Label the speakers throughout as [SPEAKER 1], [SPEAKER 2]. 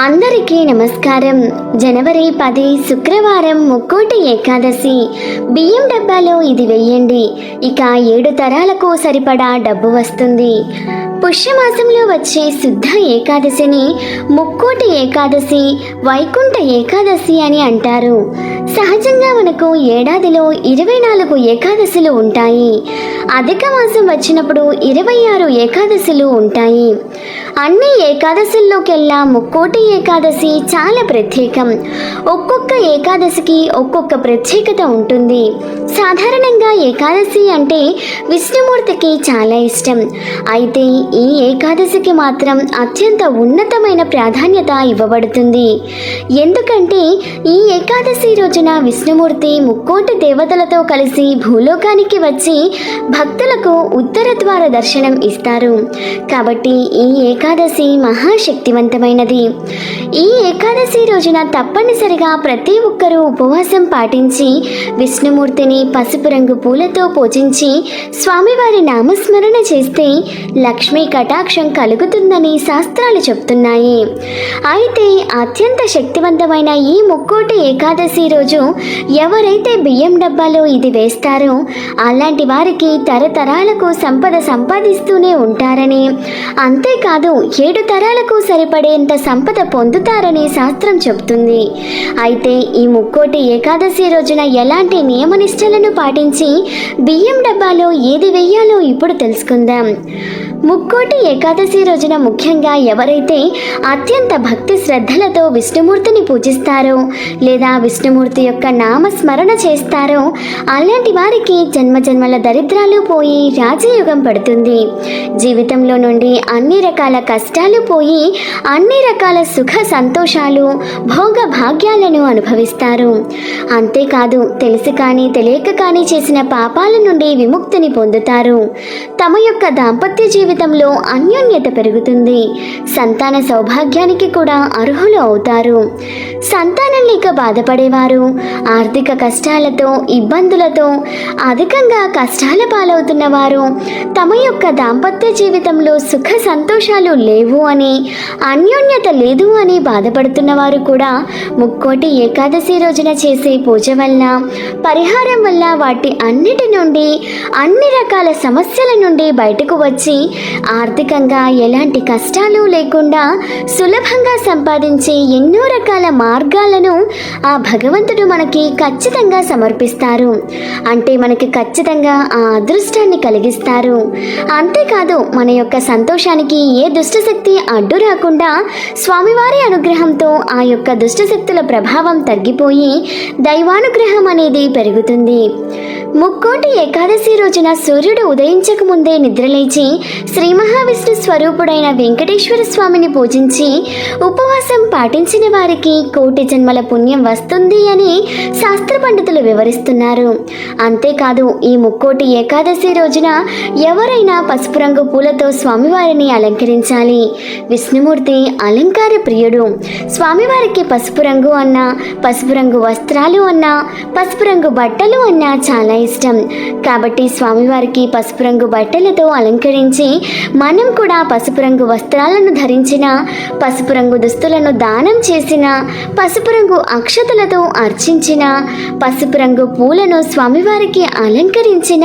[SPEAKER 1] అందరికీ నమస్కారం. జనవరి పది శుక్రవారం ముక్కోటి ఏకాదశి. బియ్యం డబ్బాలో ఇది వెయ్యండి. ఇక ఏడు తరాలకు సరిపడా డబ్బు వస్తుంది. పుష్యమాసంలో వచ్చే శుద్ధ ఏకాదశిని ముక్కోటి ఏకాదశి వైకుంఠ ఏకాదశి అని అంటారు. సహజంగా మనకు ఏడాదిలో ఇరవై నాలుగు ఏకాదశులు ఉంటాయి. అధిక మాసం వచ్చినప్పుడు ఇరవై ఆరు ఏకాదశులు ఉంటాయి. అన్ని ఏకాదశుల్లోకెల్లా ముక్కోటి ఏకాదశి చాలా ప్రత్యేకం. ఒక్కొక్క ఏకాదశికి ఒక్కొక్క ప్రత్యేకత ఉంటుంది. సాధారణంగా ఏకాదశి అంటే విష్ణుమూర్తికి చాలా ఇష్టం. అయితే ఈ ఏకాదశికి మాత్రం అత్యంత ఉన్నతమైన ప్రాధాన్యత ఇవ్వబడుతుంది. ఎందుకంటే ఈ ఏకాదశి రోజున విష్ణుమూర్తి ముక్కోటి దేవతలతో కలిసి భూలోకానికి వచ్చి భక్తులకు ఉత్తర ద్వార దర్శనం ఇస్తారు. కాబట్టి ఈ ఏకాదశి మహాశక్తివంతమైనది. ఈ ఏకాదశి రోజున తప్పనిసరిగా ప్రతి ఒక్కరూ ఉపవాసం పాటించి విష్ణుమూర్తిని పసుపు రంగు పూలతో పూజించి స్వామివారి నామస్మరణ చేస్తే లక్ష్మీ కటాక్షం కలుగుతుందని శాస్త్రాలు చెప్తున్నాయి. అయితే అత్యంత శక్తివంతమైన ఈ ముక్కోటి ఏకాదశి రోజు ఎవరైతే బియ్యం డబ్బాలో ఇది వేస్తారో అలాంటి వారికి తరతరాలకు సంపద సంపాదిస్తూనే ఉంటారని. అంతేకాదు ఏడు తరాలకు సరిపడేంత సంపద పొందుతారని శాస్త్రం చెబుతుంది. అయితే ఈ ముక్కోటి ఏకాదశి రోజున ఎలాంటి నియమనిష్టలను పాటించి బియ్యం డబ్బాలో ఏది వెయ్యాలో ఇప్పుడు తెలుసుకుందాం. ముక్కోటి ఏకాదశి రోజున ముఖ్యంగా ఎవరైతే అత్యంత భక్తి శ్రద్ధలతో విష్ణుమూర్తిని పూజిస్తారో లేదా విష్ణుమూర్తి యొక్క నామస్మరణ చేస్తారో అలాంటి వారికి జన్మజన్మల దరిద్రాలు పోయి రాజయోగం పడుతుంది. జీవితంలో నుండి అన్ని రకాల కష్టాలు పోయి అన్ని రకాల సుఖ సంతోషాలు భోగ భాగ్యాలను అనుభవిస్తారు. అంతేకాదు తెలిసి కానీ తెలియక కానీ చేసిన పాపాల నుండి విముక్తిని పొందుతారు. తమ యొక్క దాంపత్య జీవితం జీవితంలో అన్యోన్యత పెరుగుతుంది. సంతాన సౌభాగ్యానికి కూడా అర్హులు అవుతారు. సంతానం లేక బాధపడేవారు ఆర్థిక కష్టాలతో ఇబ్బందులతో అధికంగా కష్టాల పాలవుతున్న వారు తమ యొక్క దాంపత్య జీవితంలో సుఖ సంతోషాలు లేవు అని అన్యోన్యత లేదు అని బాధపడుతున్న వారు కూడా ముక్కోటి ఏకాదశి రోజున చేసే పూజ వల్ల పరిహారం వల్ల వాటి అన్నిటి నుండి అన్ని రకాల సమస్యల నుండి బయటకు వచ్చి ఆర్థికంగా ఎలాంటి కష్టాలు లేకుండా సులభంగా సంపాదించే ఎన్నో రకాల మార్గాలను ఆ భగవంతుడు మనకి ఖచ్చితంగా సమర్పిస్తారు. అంటే మనకి ఖచ్చితంగా ఆ అదృష్టాన్ని కలిగిస్తారు. అంతేకాదు మన యొక్క సంతోషానికి ఏ దుష్టశక్తి అడ్డు రాకుండా స్వామివారి అనుగ్రహంతో ఆ యొక్క దుష్టశక్తుల ప్రభావం తగ్గిపోయి దైవానుగ్రహం అనేది పెరుగుతుంది. ముక్కోటి ఏకాదశి రోజున సూర్యుడు ఉదయించక ముందే నిద్రలేచి శ్రీ మహావిష్ణు స్వరూపుడైన వెంకటేశ్వర స్వామిని పూజించి ఉపవాసం పాటించిన వారికి కోటి జన్మల పుణ్యం వస్తుంది అని శాస్త్ర పండితులు వివరిస్తున్నారు. అంతేకాదు ఈ ముక్కోటి ఏకాదశి రోజున ఎవరైనా పసుపు రంగు పూలతో స్వామివారిని అలంకరించాలి. విష్ణుమూర్తి అలంకార ప్రియుడు. స్వామివారికి పసుపు రంగు అన్నా పసుపు రంగు వస్త్రాలు అన్నా పసుపు రంగు బట్టలు అన్నా చాలా ఇష్టం. కాబట్టి స్వామివారికి పసుపు రంగు బట్టలతో అలంకరించి మనం కూడా పసుపు రంగు వస్త్రాలను ధరించిన పసుపు రంగు దుస్తులను దానం చేసిన పసుపు రంగు అక్షతలతో అర్చించిన పసుపు రంగు పూలను స్వామివారికి అలంకరించిన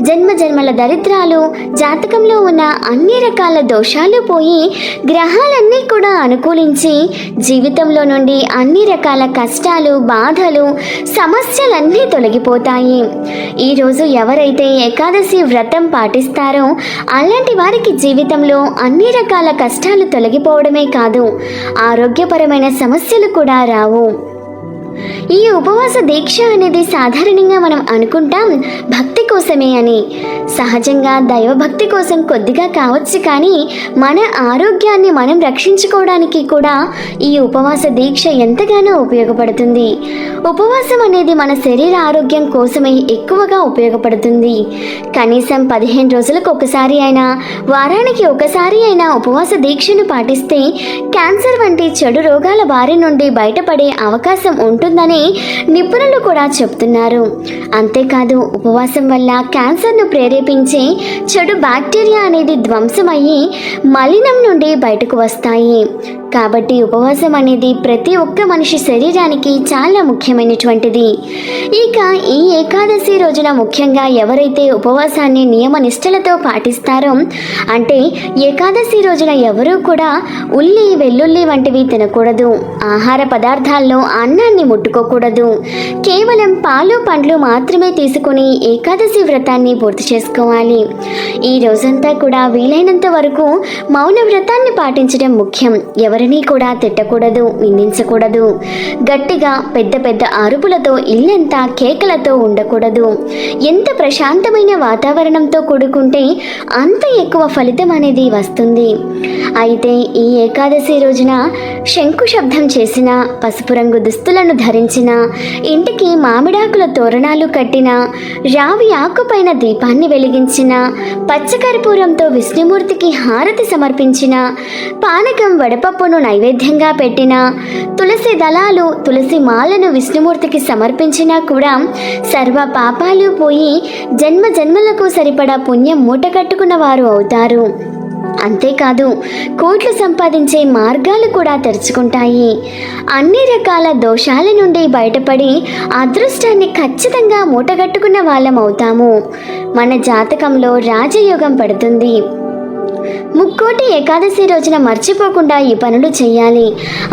[SPEAKER 1] జన్మ జన్మల దరిద్రాలు జాతకంలో ఉన్న అన్ని రకాల దోషాలు పోయి గ్రహాలన్నీ కూడా అనుకూలించి జీవితంలో నుండి అన్ని రకాల కష్టాలు బాధలు సమస్యలన్నీ తొలగిపోతాయి. ఈరోజు ఎవరైతే ఏకాదశి వ్రతం పాటిస్తారో అలాంటి వారికి జీవితంలో అన్ని రకాల కష్టాలు తొలగిపోవడమే కాదు ఆరోగ్యపరమైన సమస్యలు కూడా రావు. ఈ ఉపవాస దీక్ష అనేది సాధారణంగా మనం అనుకుంటాం భక్తి కోసమే అని. సహజంగా దైవభక్తి కోసం కొద్దిగా కావచ్చు కానీ మన ఆరోగ్యాన్ని మనం రక్షించుకోవడానికి కూడా ఈ ఉపవాస దీక్ష ఎంతగానో ఉపయోగపడుతుంది. ఉపవాసం అనేది మన శరీర ఆరోగ్యం కోసమే ఎక్కువగా ఉపయోగపడుతుంది. కనీసం పదిహేను రోజులకు ఒకసారి అయినా వారానికి ఒకసారి అయినా ఉపవాస దీక్షను పాటిస్తే క్యాన్సర్ వంటి చెడు రోగాల బారి నుండి బయటపడే అవకాశం ఉంటుందని నిపుణులు కూడా చెప్తున్నారు. అంతేకాదు ఉపవాసం వల్ల క్యాన్సర్ను ప్రేరేపించే చెడు బ్యాక్టీరియా అనేది ధ్వంసమయ్యి మలినం నుండి బయటకు వస్తాయి. కాబట్టి ఉపవాసం అనేది ప్రతి ఒక్క మనిషి శరీరానికి చాలా ముఖ్యమైనటువంటిది. ఇక ఈ ఏకాదశి రోజున ముఖ్యంగా ఎవరైతే ఉపవాసాన్ని నియమ నిష్టలతో పాటిస్తారో అంటే ఏకాదశి రోజున ఎవరూ కూడా ఉల్లి వెల్లుల్లి వంటివి తినకూడదు. ఆహార పదార్థాల్లో అన్నాన్ని ముట్టుకోకూడదు. కేవలం పాలు పండ్లు మాత్రమే తీసుకుని ఏకాదశి వ్రతాన్ని పూర్తి చేసుకోవాలి. ఈ రోజంతా కూడా వీలైనంత వరకు మౌన వ్రతాన్ని పాటించడం ముఖ్యం. ఎవరినీ కూడా తిట్టకూడదు నిందించకూడదు. గట్టిగా పెద్ద పెద్ద అరుపులతో ఇల్లంతా కేకలతో ఉండకూడదు. ఎంత ప్రశాంతమైన వాతావరణంతో కూడుకుంటే అంత ఎక్కువ ఫలితం అనేది వస్తుంది. అయితే ఈ ఏకాదశి రోజున శంకు శబ్దం చేసిన పసుపు రంగు దుస్తులను ధరించిన ఇంటికి మామిడాకుల తోరణాలు కట్టిన రావి ఆకుపైన దీపాన్ని వెలిగించిన పచ్చకర్పూరంతో విష్ణుమూర్తికి హారతి సమర్పించిన పానకం వడపప్పును నైవేద్యంగా పెట్టిన తులసి దళాలు తులసి మాలను విష్ణుమూర్తికి సమర్పించినా కూడా సర్వ పాపాలు పోయి జన్మ జన్మలకు సరిపడా పుణ్యం మూట కట్టుకున్న వారు అవుతారు. అంతేకాదు కోట్లు సంపాదించే మార్గాలు కూడా తెరుచుకుంటాయి. అన్ని రకాల దోషాల నుండి బయటపడి అదృష్టాన్ని ఖచ్చితంగా మూటగట్టుకున్న వాళ్ళం అవుతాము. మన జాతకంలో రాజయోగం పడుతుంది. ముక్కోటి ఏకాదశి రోజున మర్చిపోకుండా ఈ పనులు చేయాలి.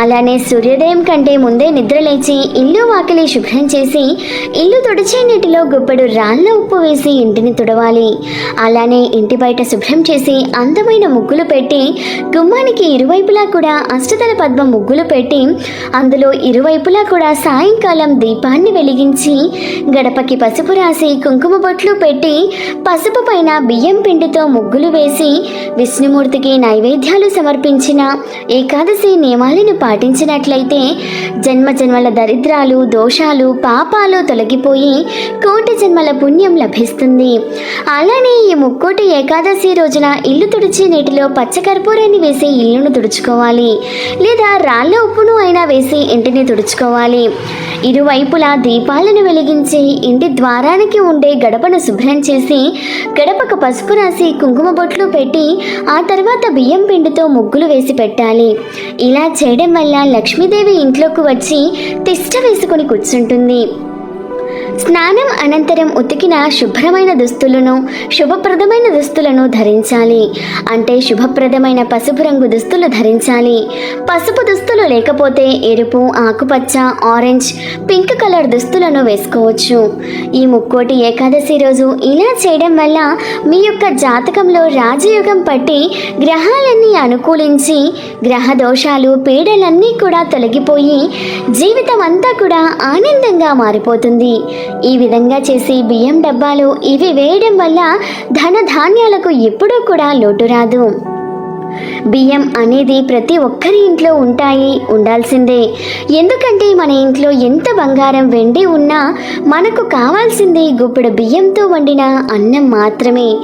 [SPEAKER 1] అలానే సూర్యోదయం కంటే ముందే నిద్రలేచి ఇల్లు వాకిలి శుభ్రం చేసి ఇల్లు తుడిచే నీటిలో గుప్పెడు రాళ్ళ ఉప్పు వేసి ఇంటిని తుడవాలి. అలానే ఇంటి బయట శుభ్రం చేసి అందమైన ముగ్గులు పెట్టి గుమ్మానికి ఇరువైపులా కూడా అష్టదల పద్మ ముగ్గులు పెట్టి అందులో ఇరువైపులా కూడా సాయంకాలం దీపాన్ని వెలిగించి గడపకి పసుపు రాసి కుంకుమ బొట్లు పెట్టి పసుపు పైన బియ్యం పిండితో ముగ్గులు వేసి విష్ణుమూర్తికి నైవేద్యాలు సమర్పించిన ఏకాదశి నియమాలను పాటించినట్లయితే జన్మ జన్మల దరిద్రాలు దోషాలు పాపాలు తొలగిపోయి కోటి జన్మల పుణ్యం లభిస్తుంది. అలానే ఈ ముక్కోటి ఏకాదశి రోజున ఇల్లు తుడిచి నీటిలో పచ్చకర్పూరాన్ని వేసి ఇల్లును తుడుచుకోవాలి. లేదా రాళ్ళ ఉప్పును అయినా వేసి ఇంటిని తుడుచుకోవాలి. ఇరువైపులా దీపాలను వెలిగించి ఇంటి ద్వారానికి ఉండే గడపను శుభ్రం చేసి గడపకు పసుపు రాసి కుంకుమ బొట్లు పెట్టి ఆ తర్వాత బియ్యం పిండితో ముగ్గులు వేసి పెట్టాలి. ఇలా చేయడం వల్ల లక్ష్మీదేవి ఇంట్లోకి వచ్చి తిష్ట వేసుకొని కూర్చుంటుంది. స్నానం అనంతరం ఉతికిన శుభ్రమైన దుస్తులను శుభప్రదమైన దుస్తులను ధరించాలి. అంటే శుభప్రదమైన పసుపు రంగు దుస్తులు ధరించాలి. పసుపు దుస్తులు లేకపోతే ఎరుపు ఆకుపచ్చ ఆరెంజ్ పింక్ కలర్ దుస్తులను వేసుకోవచ్చు. ఈ ముక్కోటి ఏకాదశి రోజు ఇలా చేయడం వల్ల మీ యొక్క జాతకంలో రాజయోగం పట్టి గ్రహాలన్నీ అనుకూలించి గ్రహ దోషాలు పీడలన్నీ కూడా తొలగిపోయి జీవితం అంతా కూడా ఆనందంగా మారిపోతుంది. ఈ విధంగా చేసి బియ్యం డబ్బాలు ఇవి వేయడం వల్ల ధన ధాన్యాలకు ఎప్పుడూ కూడా లోటు రాదు. బియ్యం అనేది ప్రతి ఒక్కరి ఇంట్లో ఉంటాయి ఉండాల్సిందే. ఎందుకంటే మన ఇంట్లో ఎంత బంగారం వెండి ఉన్నా మనకు కావాల్సింది గుప్పెడు బియ్యంతో వండిన అన్నం మాత్రమే.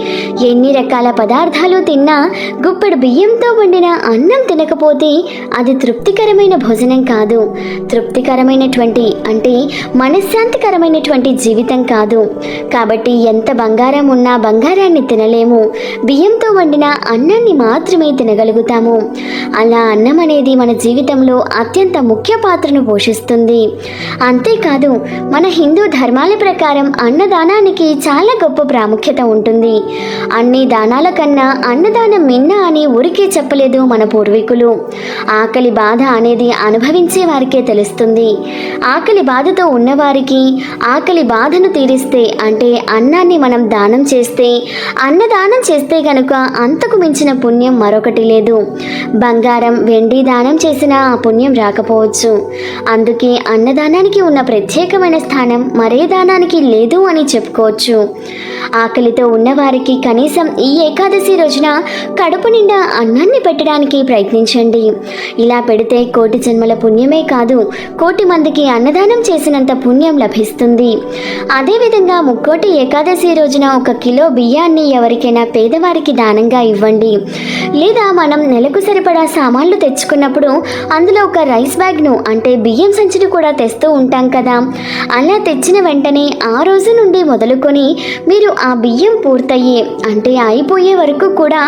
[SPEAKER 1] ఎన్ని రకాల పదార్థాలు తిన్నా గుప్పెడు బియ్యంతో వండిన అన్నం తినకపోతే అది తృప్తికరమైన భోజనం కాదు. తృప్తికరమైనటువంటి అంటే మనశ్శాంతికరమైనటువంటి జీవితం కాదు. కాబట్టి ఎంత బంగారం ఉన్నా బంగారాన్ని తినలేము. బియ్యంతో వండిన అన్నాన్ని మాత్రమే తినగలుగుతాము. అలా అన్నం అనేది మన జీవితంలో అత్యంత ముఖ్య పాత్రను పోషిస్తుంది. అంతేకాదు మన హిందూ ధర్మాల ప్రకారం అన్నదానానికి చాలా గొప్ప ప్రాముఖ్యత ఉంటుంది. అన్ని దానాల కన్నా అన్నదానం మిన్న అని ఊరికే చెప్పలేదు మన పూర్వీకులు. ఆకలి బాధ అనేది అనుభవించే వారికే తెలుస్తుంది. ఆకలి బాధతో ఉన్నవారికి ఆకలి బాధను తీరిస్తే అంటే అన్నాన్ని మనం దానం చేస్తే అన్నదానం చేస్తే గనుక అంతకు మించిన పుణ్యం మరొక మరొకటి లేదు. బంగారం వెండి దానం చేసిన ఆ పుణ్యం రాకపోవచ్చు. అందుకే అన్నదానానికి ఉన్న ప్రత్యేకమైన స్థానం మరే దానానికి లేదు అని చెప్పుకోవచ్చు. ఆకలితో ఉన్నవారికి కనీసం ఈ ఏకాదశి రోజున కడుపు నిండా అన్నాన్ని పెట్టడానికి ప్రయత్నించండి. ఇలా పెడితే కోటి జన్మల పుణ్యమే కాదు కోటి మందికి అన్నదానం చేసినంత పుణ్యం లభిస్తుంది. అదేవిధంగా ముక్కోటి ఏకాదశి రోజున ఒక కిలో బియ్యాన్ని ఎవరికైనా పేదవారికి దానంగా ఇవ్వండి. లేదా మనం నెలకు సరిపడా సామాన్లు తెచ్చుకున్నప్పుడు అందులో ఒక రైస్ బ్యాగ్ను అంటే బియ్యం సంచిని కూడా తెస్తూ ఉంటాం కదా. అలా తెచ్చిన వెంటనే ఆ రోజు నుండి మొదలుకొని మీరు ఆ బియ్యం పూర్తయ్యే అంటే అయిపోయే వరకు కూడా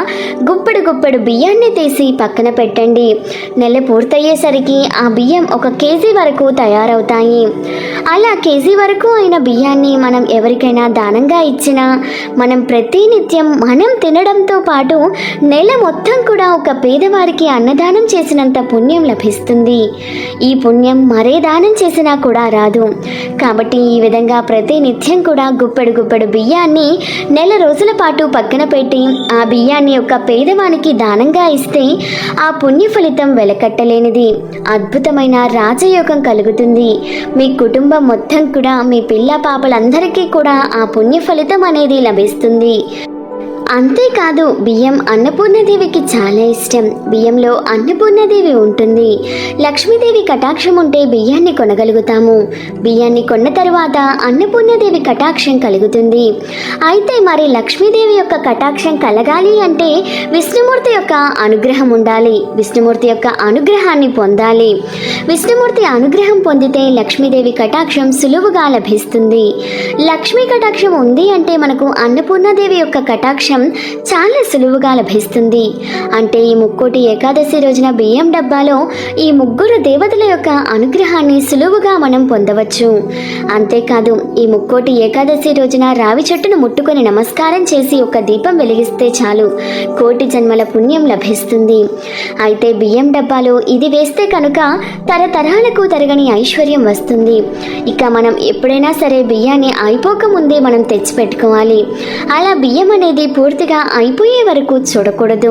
[SPEAKER 1] గుప్పెడు గుప్పెడు బియ్యాన్ని తీసి పక్కన పెట్టండి. నెల పూర్తయ్యేసరికి ఆ బియ్యం ఒక కేజీ వరకు తయారవుతాయి. అలా కేజీ వరకు అయిన బియ్యాన్ని మనం ఎవరికైనా దానంగా ఇచ్చినా మనం ప్రతినిత్యం మనం తినడంతో పాటు నెల మొత్తం కూడా ఒక పేదవారికి అన్నదానం చేసినంత పుణ్యం లభిస్తుంది. ఈ పుణ్యం మరే దానం చేసినా కూడా రాదు. కాబట్టి ఈ విధంగా ప్రతి నిత్యం కూడా గుప్పెడు గుప్పెడు బియ్యాన్ని నెల రోజుల పాటు పక్కన పెట్టి ఆ బియ్యాన్ని ఒక పేదవానికి దానంగా ఇస్తే ఆ పుణ్య ఫలితం వెలకట్టలేనిది. అద్భుతమైన రాజయోగం కలుగుతుంది. మీ కుటుంబం మొత్తం కూడా మీ పిల్ల పాపలందరికీ కూడా ఆ పుణ్య ఫలితం అనేది లభిస్తుంది. అంతేకాదు బియ్యం అన్నపూర్ణదేవికి చాలా ఇష్టం. బియ్యంలో అన్నపూర్ణదేవి ఉంటుంది. లక్ష్మీదేవి కటాక్షం ఉంటే బియ్యాన్ని కొనగలుగుతాము. బియ్యాన్ని కొన్న తర్వాత అన్నపూర్ణదేవి కటాక్షం కలుగుతుంది. అయితే మరి లక్ష్మీదేవి యొక్క కటాక్షం కలగాలి అంటే విష్ణుమూర్తి యొక్క అనుగ్రహం ఉండాలి. విష్ణుమూర్తి యొక్క అనుగ్రహాన్ని పొందాలి. విష్ణుమూర్తి అనుగ్రహం పొందితే లక్ష్మీదేవి కటాక్షం సులువుగా లభిస్తుంది. లక్ష్మీ కటాక్షం ఉంది అంటే మనకు అన్నపూర్ణదేవి యొక్క కటాక్షం చాలా సులువుగా లభిస్తుంది. అంటే ఈ ముక్కోటి ఏకాదశి రోజున బియ్యం డబ్బాలో ఈ ముగ్గురు దేవతల యొక్క అనుగ్రహాన్ని సులువుగా మనం పొందవచ్చు. అంతేకాదు ఈ ముక్కోటి ఏకాదశి రోజున రావి చెట్టును ముట్టుకొని నమస్కారం చేసి ఒక దీపం వెలిగిస్తే చాలు. కోటి జన్మల పుణ్యం లభిస్తుంది. అయితే బియ్యం డబ్బాలో ఇది వేస్తే కనుక తరతరాలకు తరగని ఐశ్వర్యం వస్తుంది. ఇక మనం ఎప్పుడైనా సరే బియ్యాన్ని అయిపోక ముందే మనం తెచ్చిపెట్టుకోవాలి. అలా బియ్యం అనేది పూర్తిగా అయిపోయే వరకు చూడకూడదు.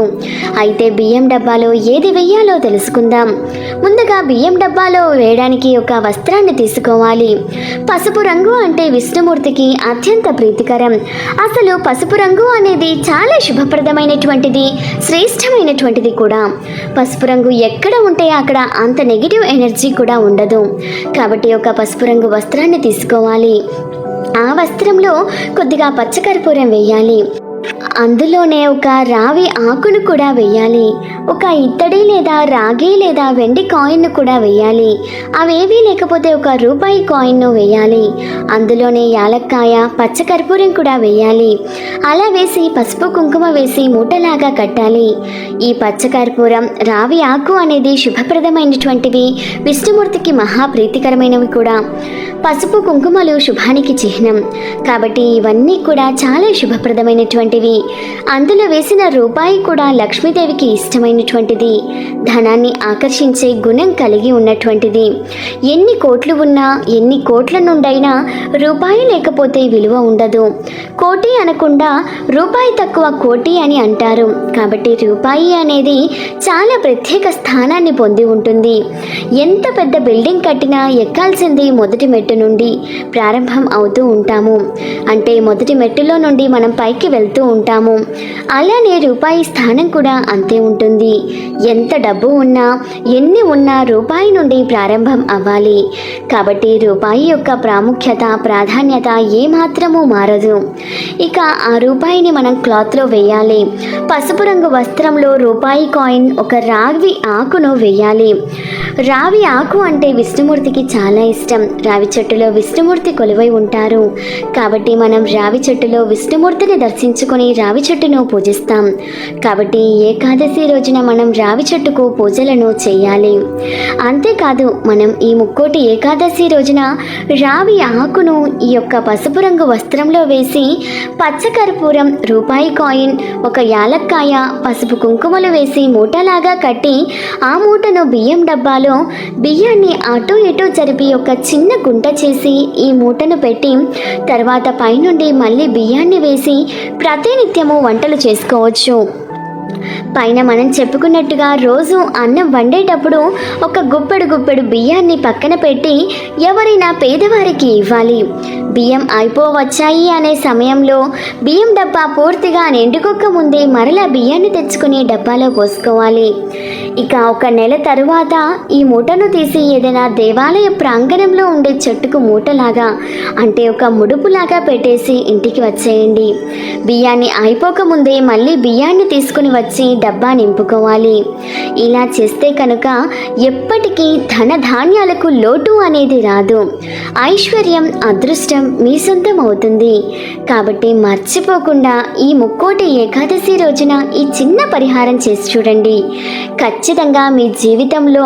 [SPEAKER 1] అయితే బియ్యం డబ్బాలో ఏది వెయ్యాలో తెలుసుకుందాం. ముందుగా బియ్యం డబ్బాలో వేయడానికి ఒక వస్త్రాన్ని తీసుకోవాలి. పసుపు రంగు అంటే విష్ణుమూర్తికి అత్యంత ప్రీతికరం. అసలు పసుపు రంగు అనేది చాలా శుభప్రదమైనటువంటిది శ్రేష్టమైనటువంటిది కూడా. పసుపు రంగు ఎక్కడ ఉంటే అక్కడ అంత నెగిటివ్ ఎనర్జీ కూడా ఉండదు. కాబట్టి ఒక పసుపు రంగు వస్త్రాన్ని తీసుకోవాలి. ఆ వస్త్రంలో కొద్దిగా పచ్చకర్పూరం వేయాలి. అందులోనే ఒక రావి ఆకును కూడా వేయాలి ఒక ఇత్తడి లేదా రాగి లేదా వెండి కాయిన్ను కూడా వేయాలి అవేవీ లేకపోతే ఒక రూపాయి కాయిన్ను వేయాలి అందులోనే యాలక్కాయ పచ్చకర్పూరం కూడా వేయాలి అలా వేసి పసుపు కుంకుమ వేసి మూటలాగా కట్టాలి. ఈ పచ్చకర్పూరం రావి ఆకు అనేది శుభప్రదమైనటువంటివి విష్ణుమూర్తికి మహా ప్రీతికరమైనవి కూడా. పసుపు కుంకుమలు శుభానికి చిహ్నం. కాబట్టి ఇవన్నీ కూడా చాలా శుభప్రదమైనటువంటివి. అందులో వేసిన రూపాయి కూడా లక్ష్మీదేవికి ఇష్టమైనటువంటిది. ధనాన్ని ఆకర్షించే గుణం కలిగి ఉన్నటువంటిది. ఎన్ని కోట్లు ఉన్నా ఎన్ని కోట్ల నుండైనా రూపాయి లేకపోతే విలువ ఉండదు. కోటి అనకుండా రూపాయి తక్కువ కోటి అని అంటారు. కాబట్టి రూపాయి అనేది చాలా ప్రత్యేక స్థానాన్ని పొంది ఉంటుంది. ఎంత పెద్ద బిల్డింగ్ కట్టినా ఎక్కాల్సింది మొదటి మెట్టు నుండి ప్రారంభం అవుతూ ఉంటాము. అంటే మొదటి మెట్టులో నుండి మనం పైకి వెళ్తూ ఉంటాం ఉంటాము అలానే రూపాయి స్థానం కూడా అంతే ఉంటుంది. ఎంత డబ్బు ఉన్నా ఎన్ని ఉన్నా రూపాయి నుండి ప్రారంభం అవ్వాలి. కాబట్టి రూపాయి యొక్క ప్రాముఖ్యత ప్రాధాన్యత ఏమాత్రము మారదు. ఇక ఆ రూపాయిని మనం క్లాత్లో వేయాలి. పసుపు రంగు వస్త్రంలో రూపాయి కాయిన్ ఒక రావి ఆకును వేయాలి. రావి ఆకు అంటే విష్ణుమూర్తికి చాలా ఇష్టం. రావి చెట్టులో విష్ణుమూర్తి కొలువై ఉంటారు. కాబట్టి మనం రావి చెట్టులో విష్ణుమూర్తిని దర్శించుకొని రావి చెట్టును పూజిస్తాం. కాబట్టి ఏకాదశి రోజున మనం రావి చెట్టుకు పూజలను చేయాలి. అంతేకాదు మనం ఈ ముక్కోటి ఏకాదశి రోజున రావి ఆకును ఈ యొక్క పసుపు రంగు వస్త్రంలో వేసి పచ్చకర్పూరం రూపాయి కాయిన్ ఒక యాలక్కాయ పసుపు కుంకుమలు వేసి మూటలాగా కట్టి ఆ మూటను బియ్యం డబ్బాలో బియ్యాన్ని అటు ఇటు జరిపి ఒక చిన్న గుంట చేసి ఈ మూటను పెట్టి తర్వాత పైనుండి మళ్ళీ బియ్యాన్ని వేసి నిత్యము వంటలు చేసుకోవచ్చు. పైన మనం చెప్పుకున్నట్టుగా రోజు అన్నం వండేటప్పుడు ఒక గుప్పెడు గుప్పెడు బియ్యాన్ని పక్కన పెట్టి ఎవరైనా పేదవారికి ఇవ్వాలి. బియ్యం అయిపోవచ్చాయి అనే సమయంలో బియ్యం డబ్బా పూర్తిగా నిండుకొక్క ముందే మరలా బియ్యాన్ని తెచ్చుకుని డబ్బాలో పోసుకోవాలి. ఇక ఒక నెల తరువాత ఈ మూటను తీసి ఏదైనా దేవాలయ ప్రాంగణంలో ఉండే చెట్టుకు మూటలాగా అంటే ఒక ముడుపులాగా పెట్టేసి ఇంటికి వచ్చేయండి. బియ్యాన్ని అయిపోకముందే మళ్ళీ బియ్యాన్ని తీసుకుని వచ్చి వచ్చి డబ్బా నింపుకోవాలి. ఇలా చేస్తే కనుక ఎప్పటికీ ధన ధాన్యాలకు లోటు అనేది రాదు. ఐశ్వర్యం అదృష్టం మీ సొంతం అవుతుంది కాబట్టి మర్చిపోకుండా ఈ ముక్కోటి ఏకాదశి రోజున ఈ చిన్న పరిహారం చేసి చూడండి. ఖచ్చితంగా ఖచ్చితంగా మీ జీవితంలో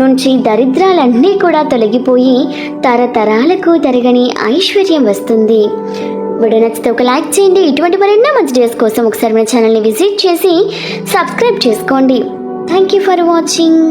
[SPEAKER 1] నుంచి దరిద్రాలన్నీ కూడా తొలగిపోయి తరతరాలకు తరగని ఐశ్వర్యం వస్తుంది. వీడియో నచ్చితే ఒక లైక్ చేయండి. ఇటువంటి మరెన్నో మంచి డేస్ కోసం ఒకసారి మన ఛానల్ని విజిట్ చేసి సబ్స్క్రైబ్ చేసుకోండి. Thank you for watching